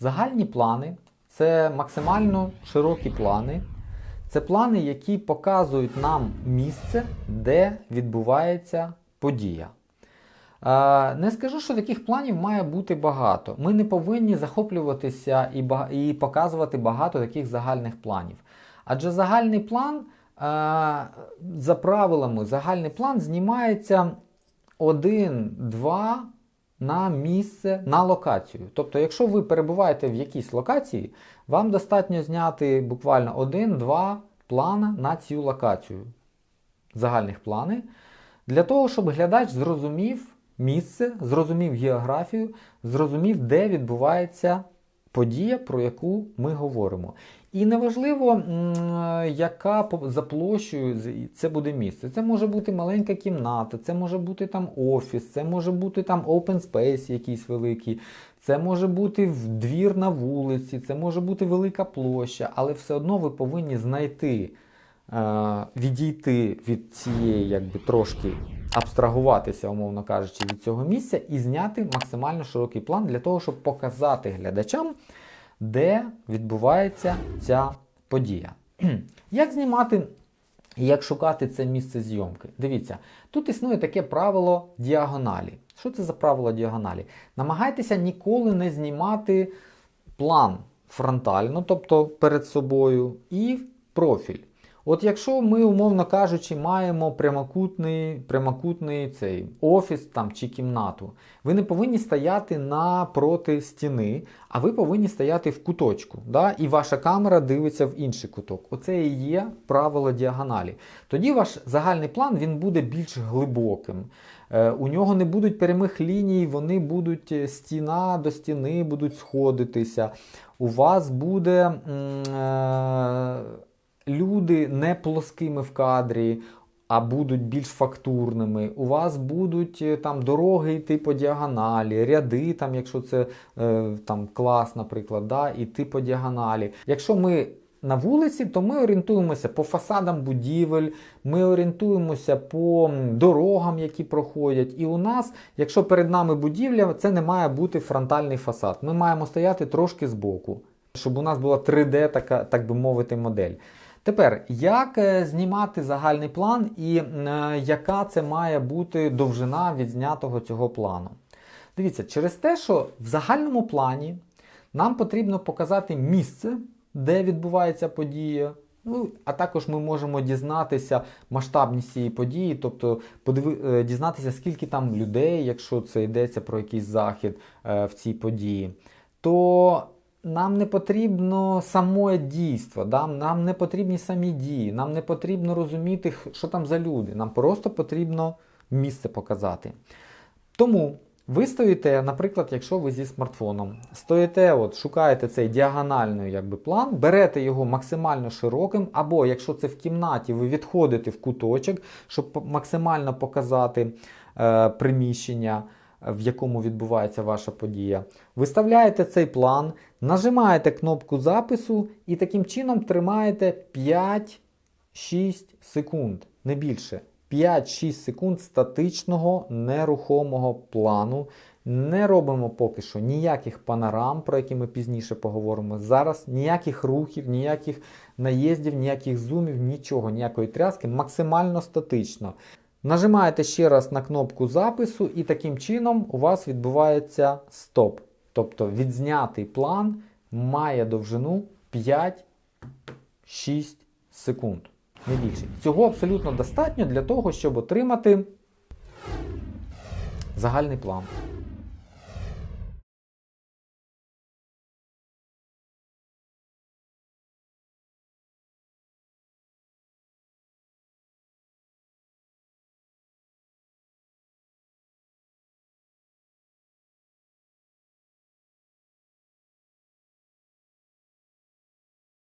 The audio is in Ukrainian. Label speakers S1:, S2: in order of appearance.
S1: Загальні плани це максимально широкі плани. Це плани, які показують нам місце, де відбувається подія. Е, Не скажу, що таких планів має бути багато. Ми не повинні захоплюватися і, показувати багато таких загальних планів. Адже загальний план, е, за правилами, загальний план знімається один-два на місце, на локацію. Тобто, якщо ви перебуваєте в якійсь локації, вам достатньо зняти буквально один-два плана на цю локацію. Загальних плани. Для того, щоб глядач зрозумів місце, зрозумів географію, зрозумів, де відбувається подія, про яку ми говоримо. І неважливо, яка за площею це буде місце. Це може бути маленька кімната, це може бути там офіс, це може бути там open space якийсь великий, це може бути двір на вулиці, це може бути велика площа, але все одно ви повинні знайти е, відійти від цієї, якби трошки абстрагуватися, умовно кажучи, від цього місця і зняти максимально широкий план для того, щоб показати глядачам, де відбувається ця подія. Як знімати і як шукати це місце зйомки? Дивіться, тут існує таке правило діагоналі. Що це за правило діагоналі? Намагайтеся ніколи не знімати план фронтально, тобто перед собою, і профіль. От якщо ми, умовно кажучи, маємо прямокутний, прямокутний цей офіс там, чи кімнату, ви не повинні стояти напроти стіни, а ви повинні стояти в куточку. Да? І ваша камера дивиться в інший куток. Оце і є правило діагоналі. Тоді ваш загальний план він буде більш глибоким. Е, У нього не будуть прямих ліній, вони будуть е, стіна до стіни, будуть сходитися. У вас буде е, люди не плоскими в кадрі, а будуть більш фактурними. У вас будуть е, там дороги йти по діагоналі, ряди, там, якщо це е, там клас, наприклад, да, йти по діагоналі. Якщо ми на вулиці, то ми орієнтуємося по фасадам будівель, ми орієнтуємося по дорогам, які проходять. І у нас, якщо перед нами будівля, це не має бути фронтальний фасад. Ми маємо стояти трошки збоку, щоб у нас була 3D, така, так би мовити, модель. Тепер, як е, знімати загальний план і е, яка це має бути довжина відзнятого цього плану? Дивіться, через те, що в загальному плані нам потрібно показати місце, де відбувається подія. Ну, а також ми можемо дізнатися масштабність цієї події, тобто подиви, е, дізнатися, скільки там людей, якщо це йдеться про якийсь захід е, в цій події. То нам не потрібно самое дійство, да? нам не потрібні самі дії, нам не потрібно розуміти, що там за люди. Нам просто потрібно місце показати. Тому ви стоїте, наприклад, якщо ви зі смартфоном, стоїте, от, шукаєте цей діагональний якби, план, берете його максимально широким, або якщо це в кімнаті, ви відходите в куточок, щоб максимально показати е, приміщення, в якому відбувається ваша подія. Виставляєте цей план, нажимаєте кнопку запису і таким чином тримаєте 5-6 секунд, не більше. 5-6 секунд статичного нерухомого плану. Не робимо поки що ніяких панорам, про які ми пізніше поговоримо. Зараз ніяких рухів, ніяких наїздів, ніяких зумів, нічого, ніякої тряски, максимально статично. Нажимаєте ще раз на кнопку запису, і таким чином у вас відбувається стоп. Тобто відзнятий план має довжину 5-6 секунд. Не більше. Цього абсолютно достатньо для того, щоб отримати загальний план.